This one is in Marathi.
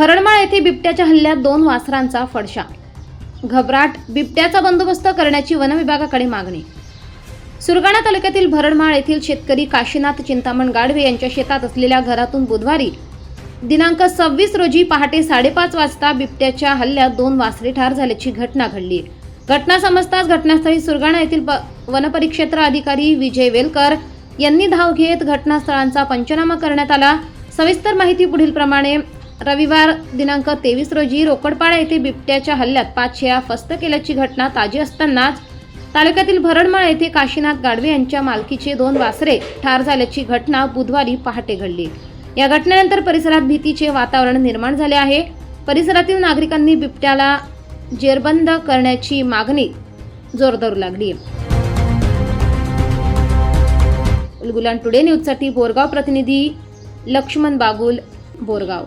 भरणमाळ येथे बिबट्याच्या हल्ल्यात दोन वासरांचा फडशा. घबराट बिबट्याचा बंदोबस्त करण्याची वनविभागाकडे मागणी. सुरगाणा तालुक्यातील भरणमाळ येथील शेतकरी काशीनाथ चिंतामण गाडवे यांच्या शेतात असलेल्या घरातून बुधवारी दिनांक सव्वीस रोजी पहाटे साडेपाच वाजता बिबट्याच्या हल्ल्यात दोन वासरे ठार झाल्याची घटना घडली. घटना समजताच घटनास्थळी सुरगाणा येथील प- वनपरिक्षेत्र अधिकारी विजय वेलकर यांनी धाव घेत घटनास्थळांचा पंचनामा करण्यात आला. सविस्तर माहिती पुढील प्रमाणे रविवार दिनांक तेवीस रोजी रोकडपाडा येथे बिबट्याच्या हल्ल्यात पाच शेळ्या फस्त केल्याची घटना ताजी असतानाच तालुक्यातील भरणमाळ येथे काशीनाथ गाडवे यांच्या मालकीचे दोन वासरे ठार झाल्याची घटना बुधवारी पहाटे घडली. या घटनेनंतर परिसरात भीतीचे वातावरण निर्माण झाले आहे. परिसरातील नागरिकांनी बिबट्याला जेरबंद करण्याची मागणी जोर धरू लागली. उलगुलान टुडे न्यूजसाठी बोरगाव प्रतिनिधी लक्ष्मण बागुल बोरगाव.